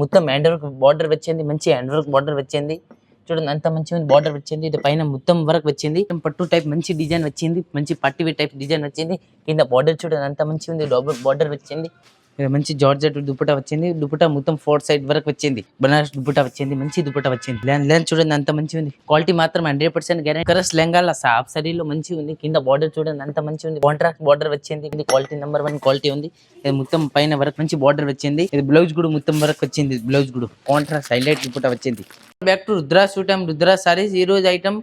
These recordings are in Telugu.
మొత్తం హ్యాండ్ వర్క్ బార్డర్ వచ్చింది మంచి హ్యాండ్ వర్క్ బార్డర్ వచ్చింది. చూడండి అంత మంచి బార్డర్ వచ్చింది ఇది పైన మొత్తం వర్క్ వచ్చింది. పట్టు టైప్ మంచి డిజైన్ వచ్చింది మంచి పట్టివి టైప్ డిజైన్ వచ్చింది. కింద బార్డర్ చూడండి అంత మంచి ఉంది బార్డర్ వచ్చింది. మంచి జార్జెట్ దుపట్టా వచ్చింది. దుపట్టా మొత్తం ఫోర్ సైడ్ వరకు వచ్చింది. బనారస్ దుపట్టా వచ్చింది. మంచి దుపట్టా వచ్చింది. లెన్ చూడండి అంత మంచి ఉంది. క్వాలిటీ మాత్రం హండ్రెడ్ పర్సెంట్ గ్యారెంటీ కరస్ లెంగాల సాఫ్ సరీలో మంచి ఉంది. కింద బార్డర్ చూడండి అంత మంచి ఉంది. కాంట్రాక్ట్ బార్డర్ వచ్చింది. ఇది క్వాలిటీ నెంబర్ వన్ క్వాలిటీ ఉంది. ఇది మొత్తం పైన వరకు మంచి బార్డర్ వచ్చింది. ఇది బ్లౌజ్ కూడా మొత్తం వరకు వచ్చింది. బ్లౌజ్ కూడా. కాంట్రాక్ట్ హైలైట్ దుపట్టా వచ్చింది. Back to Rudra suit and Rudra sarees ఈ రోజు ఐటమ్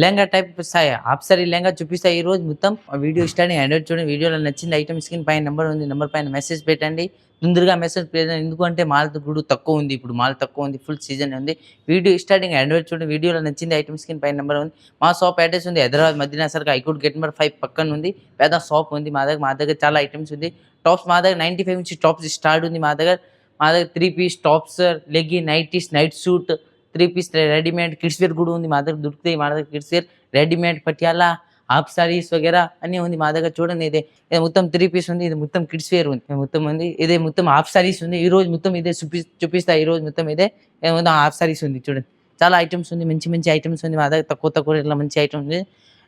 లెహంగా టైప్ సాయి లెహంగా చూపిస్తాయి? ఈ రోజు మొత్తం వీడియో స్టార్టింగ్ హ్యాండ్ చూడండి. వీడియోలో నచ్చింది ఐటమ్ స్క్రీన్ పైన నెంబర్ ఉంది. నెంబర్ పైన మెసేజ్ పెట్టండి. తొందరగా మెసేజ్ పెట్టండి ఎందుకంటే మాల్ ఇప్పుడు తక్కువ ఉంది. ఇప్పుడు మాల్ తక్కువ ఉంది. ఫుల్ సీజన్ ఉంది. వీడియో స్టార్టింగ్ హ్యాండ్ చూడండి. వీడియోలో నచ్చింది ఐటమ్ స్క్రీన్ పైన నెంబర్ ఉంది. మా షాప్ అడ్రస్ ఉంది. హైదరాబాద్ మదీనా సర్కి ఐకోట్ గేట్ నెంబర్ ఫైవ్ పక్కన ఉంది. పెద్ద షాప్ ఉంది. మా దగ్గర మా దగ్గర చాలా ఐటమ్స్ ఉంది. టాప్స్ మా దగ్గర నైంటీ ఫైవ్ నుంచి టాప్స్ స్టార్ట్ ఉంది. మా దగ్గర మా దగ్గర three piece tops లెగ్గి nighties night suit three piece readymade kids wear కూడా ఉంది. మా దగ్గర దొరుకుతాయి. మా దగ్గర kids wear readymade Patiala half sarees వగేరా అన్నీ ఉంది. మా దగ్గర చూడండి ఇదే. ఇది మొత్తం త్రీ పీస్ ఉంది. ఇది మొత్తం కిడ్స్ వేర్ ఉంది. మొత్తం ఉంది. ఇదే మొత్తం హాఫ్ సారీస్ ఉంది. ఈ రోజు మొత్తం ఇదే చూపి చూపిస్తా. ఈ రోజు మొత్తం ఇదే. ఇది మొత్తం హాఫ్ సారీస్ ఉంది. చూడండి. చాలా ఐటమ్స్ ఉంది. మంచి మంచి ఐటమ్స్ ఉంది. మా దగ్గర తక్కువ తక్కువ రేట్లో మంచి ఐటమ్ ఉంది.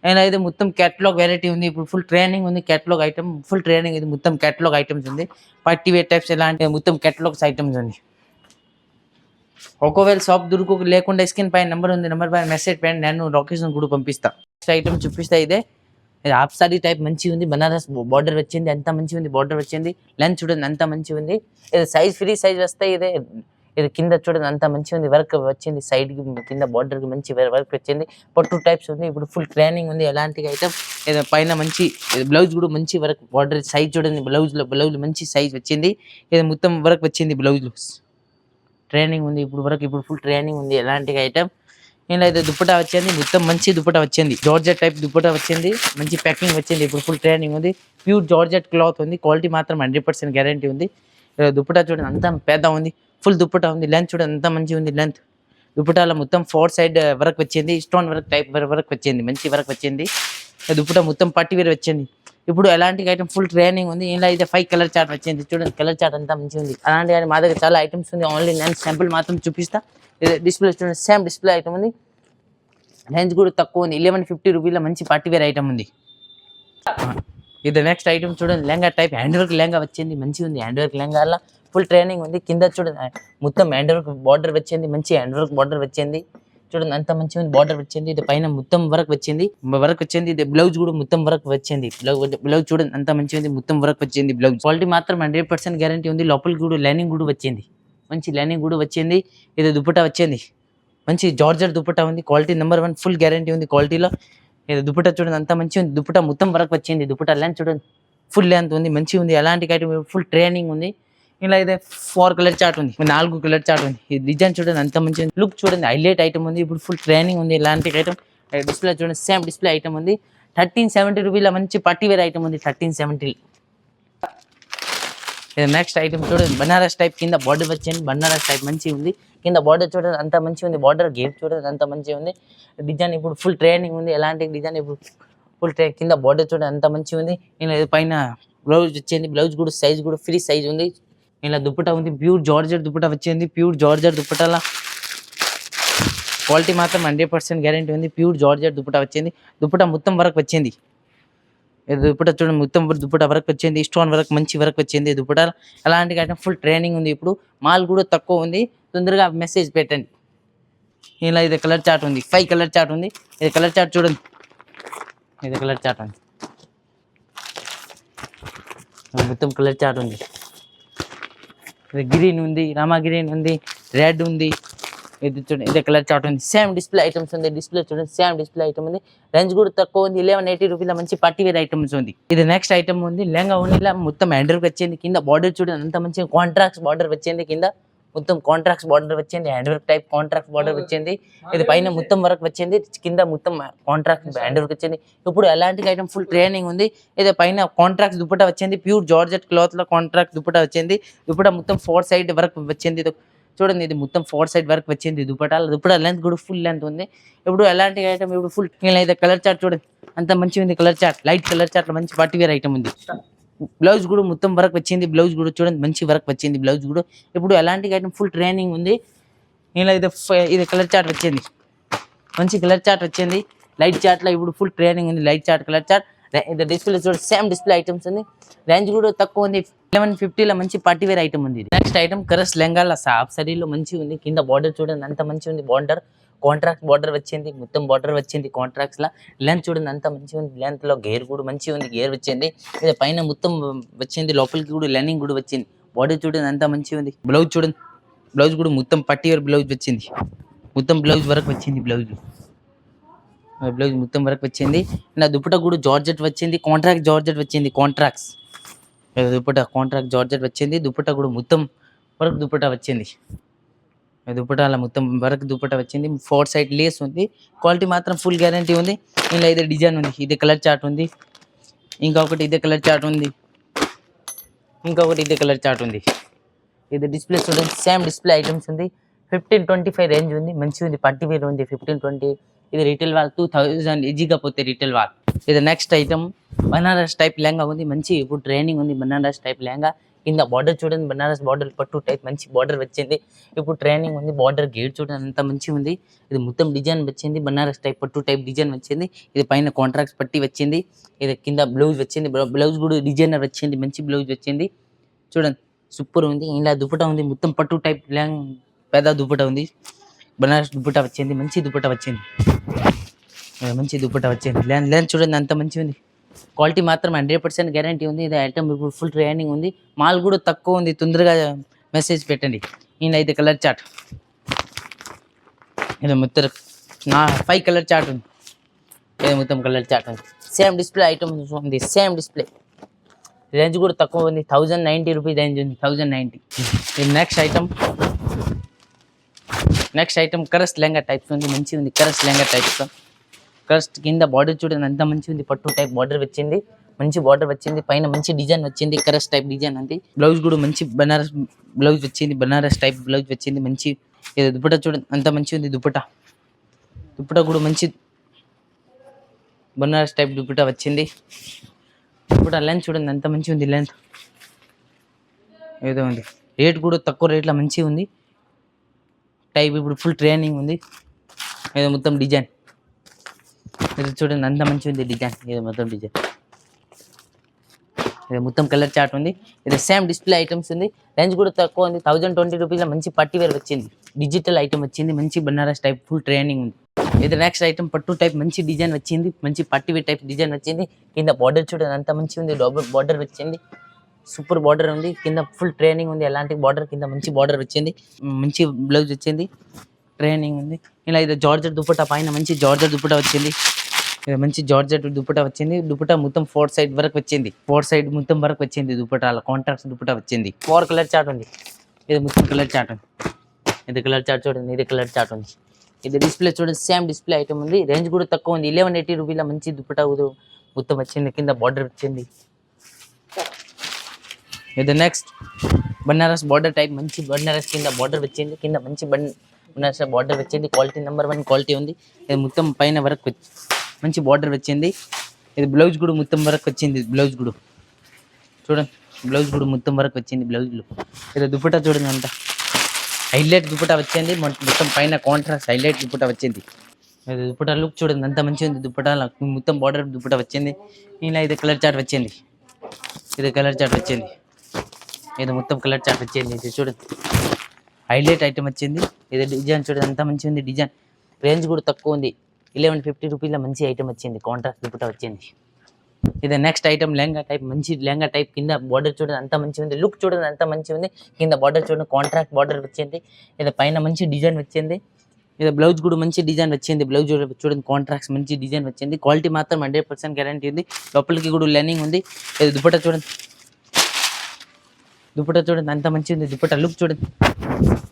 అండ్ అయితే మొత్తం క్యాటలాగ్ వెరైటీ ఉంది. ఇప్పుడు ఫుల్ ట్రైనింగ్ ఉంది. క్యాటలాగ్ ఐటమ్ ఫుల్ ట్రైనింగ్ ఇది మొత్తం క్యాటలాగ్ ఐటమ్స్ ఉంది. పార్టీ వేర్ టైప్స్ ఎలాంటి మొత్తం క్యాటలాగ్స్ ఐటమ్స్ ఉంది. ఒకవేళ షాప్ దొరుకు లేకుండా స్క్రీన్ పైన నెంబర్ ఉంది నెంబర్ పైన మెసేజ్ పైన నేను లొకేషన్ కూడా పంపిస్తా. నెక్స్ట్ ఐటమ్ చూపిస్తా ఇదే. ఇది హాఫ్ సారీ టైప్ మంచి ఉంది బనారస్ బార్డర్ వచ్చింది ఎంత మంచి ఉంది బార్డర్ వచ్చింది లెన్స్ చూడండి అంత మంచి ఉంది. ఇది సైజ్ ఫ్రీ సైజ్ వస్తాయి ఇదే. ఇది కింద చూడండి అంత మంచి ఉంది వర్క్ వచ్చింది సైడ్కి కింద బార్డర్కి మంచి వర్క్ వచ్చింది. పట్టు టైప్స్ ఉంది ఇప్పుడు ఫుల్ ట్రైనింగ్ ఉంది ఎలాంటి ఐటమ్ ఏదో పైన మంచి బ్లౌజ్ కూడా మంచి వర్క్ బార్డర్ సైజ్ చూడండి బ్లౌజ్లో బ్లౌజ్ మంచి సైజ్ వచ్చింది. ఇది మొత్తం వర్క్ వచ్చింది బ్లౌజ్లో ట్రైనింగ్ ఉంది. ఇప్పుడు వరకు ఇప్పుడు ఫుల్ ట్రైనింగ్ ఉంది. ఎలాంటి ఐటమ్ నేనైతే అయితే దుప్పటా వచ్చింది. మొత్తం మంచి దుప్పటా వచ్చింది. జార్జెట్ టైప్ దుప్పటా వచ్చింది. మంచి ప్యాకింగ్ వచ్చింది. ఇప్పుడు ఫుల్ ట్రైనింగ్ ఉంది. ప్యూర్ జార్జెట్ క్లాత్ ఉంది. క్వాలిటీ మాత్రం హండ్రెడ్ పర్సెంట్ గ్యారంటీ ఉంది. దుప్పట దుప్పటా చూడండి అంత పెద్ద ఉంది. ఫుల్ దుప్పటా ఉంది. లెంత్ చూడండి అంత మంచి ఉంది. లెంత్ దుప్పటాలో మొత్తం ఫోర్ సైడ్ వర్క్ వచ్చింది. స్టోన్ వర్క్ టైప్ వర్క్ వచ్చింది. మంచి వర్క్ వచ్చింది. దుప్పట దుప్పటా మొత్తం పట్టి వేరు వచ్చింది. ఇప్పుడు ఎలాంటి ఐటమ్ ఫుల్ ట్రైనింగ్ ఉంది ఇలా అయితే ఫైవ్ కలర్ చార్ట్ వచ్చింది. చూడండి కలర్ చార్ట్ అంతా మంచిగా ఉంది. అలాంటి కానీ మా దగ్గర చాలా ఐటమ్స్ ఉంది. ఓన్లీ నేను శాంపుల్ మాత్రం చూపిస్తా. డిస్ప్లే చూడండి సేమ్ డిస్ప్లే ఐటమ్ ఉంది. రేంజ్ కూడా తక్కువ ఉంది. ఇలెవెన్ ఫిఫ్టీ రూపీలో మంచి పార్టీ వేర్ ఐటమ్ ఉంది. ఇది నెక్స్ట్ ఐటమ్ చూడండి lehenga type hand work lehenga వచ్చింది. మంచిగా ఉంది హ్యాండ్ వర్క్ ఫుల్ ట్రైనింగ్ ఉంది. కింద చూడండి మొత్తం హ్యాండ్ వర్క్ బార్డర్ వచ్చింది. మంచి హ్యాండ్ వర్క్ బార్డర్ వచ్చింది. చూడండి అంత మంచిగా ఉంది. బార్డర్ వచ్చింది ఇది పైన మొత్తం వర్క్ వచ్చింది. వర్క్ వచ్చింది ఇది బ్లౌజ్ కూడా మొత్తం వర్క్ వచ్చింది. బ్లౌజ్ బ్లౌజ్ చూడండి అంత మంచిగా ఉంది మొత్తం వర్క్ వచ్చింది బ్లౌజ్ క్వాలిటీ మాత్రం హండ్రెడ్ పర్సెంట్ గ్యారంటీ ఉంది. లోపలికి కూడా లైనింగ్ కూడా వచ్చింది. మంచి లైనింగ్ కూడా వచ్చింది. ఇది దుపట్టా వచ్చింది. మంచి జార్జర్ దుపట్టా ఉంది. Quality number one full guarantee ఉంది క్వాలిటీలో ఇది దుపట్టా చూడండి అంత మంచిగా ఉంది. దుపట్టా మొత్తం వరకు వచ్చింది. దుపట్టా లెంత్ చూడండి ఫుల్ లెంత్ ఉంది. మంచిగా ఉంది. ఎలాంటి ఐటమ్ ఫుల్ ట్రైనింగ్ ఉంది. ఇలా అయితే ఫోర్ కలర్ చార్ట్ ఉంది. నాలుగు కలర్ చార్ట్ ఉంది. ఈ డిజైన్ చూడండి అంత మంచిగా లుక్ చూడండి హైలైట్ ఐటమ్ ఉంది. ఇప్పుడు ఫుల్ ట్రైనింగ్ ఉంది. ఇలాంటి ఐటమ్ డిస్ప్లే చూడండి సేమ్ డిస్ప్లే ఐటమ్ ఉంది. థర్టీన్ సెవెంటీ రూపీల మంచి పట్టి వేర్ ఐటమ్ ఉంది థర్టీన్ సెవెంటీ నెక్స్ట్ ఐటమ్ చూడండి బనారస్ టైప్ కింద బార్డర్ వచ్చింది బనారస్ టైప్ మంచిగా ఉంది. కింద బార్డర్ చూడండి అంత మంచిగా ఉంది. బార్డర్ గేట్ చూడండి అంత మంచిగా ఉంది. డిజైన్ ఇప్పుడు ఫుల్ ట్రైనింగ్ ఉంది. ఎలాంటి డిజైన్ ఇప్పుడు ఫుల్ ట్రై కింద బార్డర్ చూడండి అంత మంచిగా ఉంది. ఇలా పైన బ్లౌజ్ వచ్చింది బ్లౌజ్ కూడా సైజ్ కూడా ఫ్రీ సైజ్ ఉంది. ఇలా దుప్పటా ఉంది. ప్యూర్ జార్జర్ దుప్పటా వచ్చింది. ప్యూర్ జార్జర్ దుప్పటాల క్వాలిటీ మాత్రం హండ్రెడ్ పర్సెంట్ గ్యారంటీ ఉంది. ప్యూర్ జార్జర్ దుప్పటా వచ్చింది. దుప్పటా మొత్తం వరకు వచ్చింది. ఇది దుప్పటా చూడండి మొత్తం దుప్పటా వరకు వచ్చింది. స్టోన్ వరకు మంచి వరకు వచ్చింది దుప్పటా. అలాంటి ఐటమ్ ఫుల్ ట్రైనింగ్ ఉంది ఇప్పుడు. మాల్ కూడా తక్కువ ఉంది. తొందరగా మెసేజ్ పెట్టండి. ఇలా ఇది కలర్ చాట్ ఉంది. ఫైవ్ కలర్ చాట్ ఉంది. ఇది కలర్ చాట్ చూడండి. ఇది కలర్ చాట్ ఉంది. మొత్తం కలర్ చాట్ ఉంది. గ్రీన్ ఉంది రామా గ్రీన్ ఉంది రెడ్ ఉంది. ఇది చూడండి ఇదే కలర్ చాట్ ఉంది. సేమ్ డిస్ప్లే ఐటమ్స్ ఉంది డిస్ప్లే చూడండి సేమ్ డిస్ప్లే ఐటమ్ ఉంది. రేంజ్ కూడా తక్కువ ఉంది ఇలెవెన్ ఎయిటీ రూపీల మంచి పార్టీ వేర్ ఐటమ్స్ ఉంది. ఇది నెక్స్ట్ ఐటమ్ ఉంది లెహంగా ఉన్న మొత్తం హ్యాండర్ వచ్చింది కింద బార్డర్ చూడండి అంత మంచి కాంట్రాక్ట్స్ బార్డర్ వచ్చింది కింద. మొత్తం కాంట్రాక్ట్స్ బార్డర్ వచ్చింది hand work type contract border వచ్చింది ఇది పైన మొత్తం వర్క్ వచ్చింది కింద మొత్తం కాంట్రాక్ట్ హ్యాండ్ వర్క్ వచ్చింది. ఇప్పుడు ఎలాంటి ఐటమ్ ఫుల్ ట్రైనింగ్ ఉంది. ఇది పైన కాంట్రాక్ట్ దుప్పటా వచ్చింది. ప్యూర్ జార్జెట్ క్లాత్లో కాంట్రాక్ట్ దుప్పటా వచ్చింది. దుప్పటా మొత్తం ఫోర్ సైడ్ వర్క్ వచ్చింది. చూడండి ఇది మొత్తం ఫోర్ సైడ్ వర్క్ వచ్చింది. దుప్పటాల దుప్పటా లెంత్ కూడా ఫుల్ లెంత్ ఉంది. ఇప్పుడు ఎలాంటి ఐటమ్ ఇప్పుడు ఫుల్ అయితే కలర్ చార్ట్ చూడండి. అంత మంచిగా ఉంది colour chart light colour chart మంచి పార్టీ వేర్ ఐటమ్ ఉంది బ్లౌజ్ కూడా మొత్తం వర్క్ వచ్చింది బ్లౌజ్ కూడా చూడండి మంచి వర్క్ వచ్చింది బ్లౌజ్ కూడా. ఇప్పుడు ఎలాంటి ఐటమ్ ఫుల్ ట్రైనింగ్ ఉంది. ఇలా ఇది ఇది కలర్ చార్ట్ వచ్చింది. మంచి కలర్ చార్ట్ వచ్చింది. లైట్ చార్ట్లో ఇప్పుడు ఫుల్ ట్రైనింగ్ ఉంది లైట్ చార్ట్ కలర్ చార్ట్ ఇది డిస్ప్లే చూడండి సేమ్ డిస్ప్లే ఐటమ్స్ ఉంది. రేంజ్ కూడా తక్కువ ఉంది. లెవెన్ ఫిఫ్టీలో మంచి పార్టీ వేర్ ఐటమ్ ఉంది నెక్స్ట్ ఐటమ్ కరస్ లెంగాల సాఫ్ సరీలో మంచి ఉంది. కింద బార్డర్ చూడండి అంత మంచి ఉంది బార్డర్ కాంట్రాక్ట్ బార్డర్ వచ్చింది మొత్తం బార్డర్ వచ్చింది కాంట్రాక్ట్స్లో లెంత్ చూడండి అంత మంచిగా ఉంది. లెంత్లో గేర్ కూడా మంచిగా ఉంది గేర్ వచ్చింది. ఇది పైన మొత్తం వచ్చింది లోపలికి కూడా లెనింగ్ కూడా వచ్చింది. బాడీ చూడండి అంత మంచిగా ఉంది. బ్లౌజ్ చూడండి బ్లౌజ్ కూడా మొత్తం పట్టి బ్లౌజ్ వచ్చింది. మొత్తం బ్లౌజ్ వరకు వచ్చింది బ్లౌజ్ బ్లౌజ్ మొత్తం వరకు వచ్చింది. నా దుప్పట కూడా జార్జెట్ వచ్చింది కాంట్రాక్ట్ జార్జెట్ వచ్చింది కాంట్రాక్ట్స్ దుప్పట కాంట్రాక్ట్ జార్జెట్ వచ్చింది దుప్పట కూడా మొత్తం వరకు దుప్పట వచ్చింది. దుప్పట అలా మొత్తం వరకు దుప్పట వచ్చింది. ఫోర్ సైడ్ లేస్ ఉంది. క్వాలిటీ మాత్రం ఫుల్ గ్యారంటీ ఉంది. ఇందులో ఇదే డిజైన్ ఉంది. ఇదే కలర్ చార్ట్ ఉంది. ఇంకొకటి ఇదే కలర్ చార్ట్ ఉంది. ఇంకొకటి ఇదే కలర్ చార్ట్ ఉంది. ఇది డిస్ప్లే చూడండి. సేమ్ డిస్ప్లే ఐటమ్స్ ఉంది. ఫిఫ్టీన్ ట్వంటీ ఫైవ్ రేంజ్ ఉంది. మంచిగా ఉంది. పట్టి వేర్ ఉంది. Fifteen twenty. ఇది రిటైల్ వాల్. టూ థౌజండ్ ఈజీగా పోతే రిటైల్ వాల్. ఇది next item. Banaras type lehenga ఉంది. మంచి ఇప్పుడు ట్రైనింగ్ ఉంది. బనారస్ టైప్ లెహంగా. కింద బార్డర్ చూడండి బనారస్ బార్డర్ పట్టు టైప్ మంచి బార్డర్ వచ్చింది. ఇప్పుడు ట్రైనింగ్ ఉంది బార్డర్ గేట్ చూడండి అంత మంచిగా ఉంది. ఇది మొత్తం డిజైన్ వచ్చింది బనారస్ టైప్ పట్టు టైప్ డిజైన్ వచ్చింది. ఇది పైన కాంట్రాక్ట్స్ పట్టి వచ్చింది. ఇది కింద బ్లౌజ్ వచ్చింది బ్లౌజ్ కూడా డిజైనర్ వచ్చింది మంచి బ్లౌజ్ వచ్చింది. చూడండి సూపర్ ఉంది ఇలా దుపట ఉంది మొత్తం పట్టు టైప్ ల్యాంగ్ పెద్ద దుపట ఉంది. బనారస్ దుపట వచ్చింది మంచి దుపట వచ్చింది. మంచి దుపట వచ్చింది. ల్యాండ్ ల్యాండ్ చూడండి అంత మంచి ఉంది. క్వాలిటీ మాత్రం హండ్రెడ్ పర్సెంట్ గ్యారంటీ ఉంది. ఇది ఐటమ్ ఇప్పుడు ఫుల్ ట్రైనింగ్ ఉంది. మాల్ కూడా తక్కువ ఉంది. తొందరగా మెసేజ్ పెట్టండి. ఈయన అయితే కలర్ చార్ట్. ఇది మొత్తం నా ఫైవ్ కలర్ చాట్ ఉంది. ఇది మొత్తం కలర్ చార్ట్ ఉంది. సేమ్ డిస్ప్లే ఐటమ్ ఉంది. Same display. రేంజ్ కూడా తక్కువ ఉంది. థౌజండ్ నైంటీ రూపీస్ రేంజ్ ఉంది. థౌజండ్ నైంటీ ఇది నెక్స్ట్ ఐటమ్ నెక్స్ట్ ఐటమ్ కరస్ లెంగా టైప్స్ ఉంది. మంచిగా ఉంది కరస్ లెంగా టైప్స్ కరస్ కింద బార్డర్ చూడండి అంత మంచిగా ఉంది పట్టు టైప్ బార్డర్ వచ్చింది. మంచి బార్డర్ వచ్చింది. పైన మంచి డిజైన్ వచ్చింది. కరస్ టైప్ డిజైన్ ఉంది బ్లౌజ్ కూడా మంచి బనారస్ బ్లౌజ్ వచ్చింది. బనారస్ టైప్ బ్లౌజ్ వచ్చింది. మంచి ఏదో దుపట చూడండి అంత మంచిగా ఉంది దుప్పట దుప్పట కూడా మంచి బనారస్ టైప్ దుప్పట వచ్చింది. దుప్పట లెంత్ చూడండి అంత మంచిగా ఉంది లెంత్ ఏదో ఉంది. రేట్ కూడా తక్కువ రేట్లో మంచిగా ఉంది టైప్ ఇప్పుడు ఫుల్ ట్రైనింగ్ ఉంది. ఏదో మొత్తం డిజైన్ ఇది చూడండి అంత మంచిగా ఉంది డిజైన్ ఇది మొత్తం డిజైన్ ఇది మొత్తం కలర్ చార్ట్ ఉంది. ఇది సేమ్ డిస్ప్లే ఐటమ్స్ ఉంది. రేంజ్ కూడా తక్కువ ఉంది. థౌజండ్ ట్వంటీ రూపీస్లో మంచి పట్టి వేర్ వచ్చింది. డిజిటల్ ఐటమ్ వచ్చింది. మంచి బనారస్ టైప్ ఫుల్ ట్రైనింగ్ ఉంది. ఇది నెక్స్ట్ ఐటమ్ పట్టు టైప్ మంచి డిజైన్ వచ్చింది. మంచి పట్టి టైప్ డిజైన్ వచ్చింది. కింద బార్డర్ చూడండి అంత మంచిగా ఉంది. డబుల్ బార్డర్ వచ్చింది. సూపర్ బార్డర్ ఉంది. కింద ఫుల్ ట్రైనింగ్ ఉంది. ఎలాంటి బార్డర్ కింద మంచి బార్డర్ వచ్చింది. మంచి బ్లౌజ్ వచ్చింది. ట్రైనింగ్ ఉంది. ఇలా ఇది జార్జర్ దుప్పట పైన మంచి జార్జర్ దుప్పట వచ్చింది. మంచి జార్జెట్ దుపట్టా వచ్చింది. దుపట్టా మొత్తం ఫోర్ సైడ్ వరకు వచ్చింది. ఫోర్ సైడ్ మొత్తం వరకు వచ్చింది దుపట్టాల కాంట్రాక్ట్స్ దుపట్టా వచ్చింది. ఫోర్ కలర్ చార్ట్ ఉంది. ఇది మొత్తం కలర్ చార్ట్ ఉంది. ఇది కలర్ చార్ట్ చూడండి ఇది కలర్ చార్ట్ ఉంది. ఇది డిస్ప్లే చూడండి సేమ్ డిస్ప్లే ఐటమ్ ఉంది. రేంజ్ కూడా తక్కువ ఉంది. ఇలెవెన్ ఎయిటీ రూపీల మంచి దుపట్టా ఉదు- మొత్తం వచ్చింది. కింద బార్డర్ వచ్చింది. ఇది నెక్స్ట్ బనారస్ బార్డర్ టైప్ మంచి బనారస్ కింద బార్డర్ వచ్చింది. కింద మంచి బన్ బనారస్ బార్డర్ వచ్చింది. క్వాలిటీ నెంబర్ వన్ క్వాలిటీ ఉంది. ఇది మొత్తం పైన వరకు మంచి బార్డర్ వచ్చింది. ఇది బ్లౌజ్ కూడా మొత్తం వరకు వచ్చింది. బ్లౌజ్ కూడా చూడండి బ్లౌజ్ కూడా మొత్తం వరకు వచ్చింది బ్లౌజ్లో ఇది దుపట్టా చూడండి అంత. హైలైట్ దుపట్టా వచ్చింది. మొత్తం పైన కాంట్రాస్ట్ హైలైట్ దుపట్టా వచ్చింది. ఇది దుపట్టా లుక్ చూడండి అంత మంచిగా ఉంది దుపట్టా. మొత్తం బార్డర్ దుపట్టా వచ్చింది. ఇలా ఇది కలర్ చాట్ వచ్చింది. ఇది కలర్ చాట్ వచ్చింది. ఇది మొత్తం కలర్ చాట్ వచ్చింది. ఇది చూడండి. హైలైట్ ఐటమ్ వచ్చింది. ఇది డిజైన్ చూడండి అంత మంచిగా ఉంది డిజైన్. రేంజ్ కూడా తక్కువ ఉంది. ఇలెవెన్ ఫిఫ్టీ రూపీస్లో మంచి ఐటమ్ వచ్చింది కాంట్రాక్ట్ దుపట్టా వచ్చింది. ఇది నెక్స్ట్ ఐటమ్ లెహంగా టైప్ మంచి లెహంగా టైప్ కింద బార్డర్ చూడండి అంత మంచిగా ఉంది. లుక్ చూడండి అంత మంచిగా ఉంది. కింద బార్డర్ చూడండి కాంట్రాక్ట్ బార్డర్ వచ్చింది. ఇది పైన మంచి డిజైన్ వచ్చింది. ఇది బ్లౌజ్ కూడా మంచి డిజైన్ వచ్చింది. బ్లౌజ్ చూడ- చూడండి కాంట్రాక్ట్స్ మంచి డిజైన్ వచ్చింది. క్వాలిటీ మాత్రం హండ్రెడ్ పర్సెంట్ గ్యారంటీ ఉంది. లోపలికి కూడా లెర్నింగ్ ఉంది. ఇది దుపట్టా చూడండి. దుపట్టా చూడండి అంత మంచిగా ఉంది. దుపట్టా లుక్ చూడండి.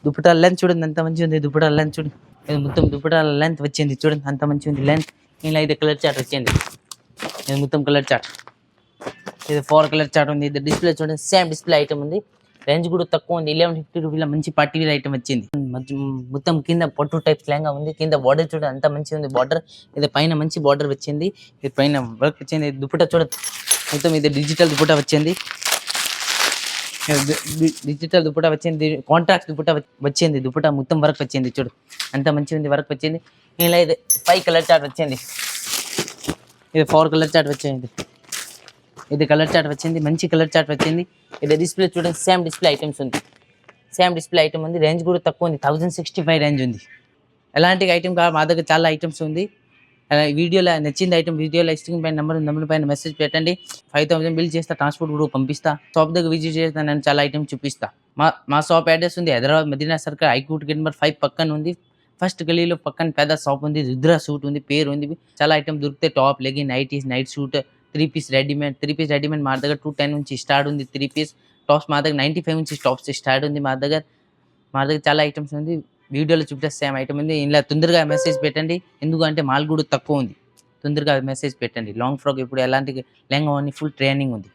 దుపట్టా లెన్స్ చూడండి అంత మంచిగా ఉంది. దుపట్టా లెన్స్ చూడండి. ఇది మొత్తం దుప్పటాల లెంత్ వచ్చింది. చూడండి అంత మంచిగా ఉంది లెంత్ ఇలా ఇది కలర్ చార్ట్ వచ్చింది. ఇది మొత్తం కలర్ చార్ట్ ఇది ఫోర్ కలర్ చార్ట్ ఉంది. ఇది డిస్ప్లే చూడండి సేమ్ డిస్ప్లే ఐటమ్ ఉంది. రేంజ్ కూడా తక్కువ ఉంది. ఎలెవెన్ ఫిఫ్టీ రూపీలో మంచి పార్టీ వేర్ ఐటమ్ వచ్చింది. మొత్తం కింద పొట్టు టైప్ లెహంగా ఉంది. కింద బార్డర్ చూడండి అంత మంచిగా ఉంది బార్డర్ ఇది పైన మంచి బార్డర్ వచ్చింది. ఇది పైన వర్క్ వచ్చింది. దుప్పట చూడ మొత్తం ఇది డిజిటల్ దుప్పట వచ్చింది. డిజిటల్ దుపట్టా వచ్చింది కాంట్రాక్ట్ దుప్పట వచ్చింది దుప్పట మొత్తం వర్క్ వచ్చింది చూడు. అంత మంచిగా ఉంది వర్క్ వచ్చింది. ఇలా ఇది ఫైవ్ కలర్ చార్ట్ వచ్చింది. ఇది ఫోర్ కలర్ చార్ట్ వచ్చింది. ఇది కలర్ చార్ట్ వచ్చింది మంచి కలర్ చార్ట్ వచ్చింది. ఇది డిస్ప్లే చూడండి సేమ్ డిస్ప్లే ఐటమ్స్ ఉంది. సేమ్ డిస్ప్లే ఐటమ్ ఉంది రేంజ్ కూడా తక్కువ ఉంది థౌజండ్ సిక్స్టీ ఫైవ్ రేంజ్ ఉంది. ఎలాంటి ఐటమ్ కావాలి మా దగ్గర చాలా ఐటమ్స్ ఉంది. వీడియోలో నచ్చింది ఐటమ్ వీడియోలో స్క్రీన్ పైన నెంబర్ నెంబర్ పైన మెసేజ్ పెట్టండి. ఫైవ్ థౌసండ్ బిల్ చేస్తా ట్రాన్స్పోర్ట్ కూడా పంపిస్తా. షాప్ దగ్గర విజిట్ చేస్తా నేను చాలా ఐటమ్ చూపిస్తా. మా మా షాప్ అడ్రస్ ఉంది Hyderabad Madina circle high court gate number five పక్కన ఉంది. ఫస్ట్ గలీలో పక్కన పెద్ద షాప్ ఉంది రుద్ర సూట్ ఉంది పేరు ఉంది. చాలా ఐటమ్ దొరుకుతాయి top legging nighties night suit three piece readymade three piece readymade మా దగ్గర టూ టెన్ నుంచి స్టార్ట్ ఉంది త్రీ పీస్ టాప్స్ మా దగ్గర నైంటీ ఫైవ్ నుంచి టాప్స్ స్టార్ట్ ఉంది మా దగ్గర. మా దగ్గర చాలా ఐటమ్స్ ఉంది. వీడియోలో చూపిస్తే సేమ్ ఐటమ్ ఉంది. ఇలా తొందరగా మెసేజ్ పెట్టండి. ఎందుకంటే మాల్ కూడా తక్కువ ఉంది. తొందరగా మెసేజ్ పెట్టండి. లాంగ్ ఫ్రాక్ ఇప్పుడు ఎలాంటి లెంగా ఫుల్ ట్రైనింగ్ ఉంది.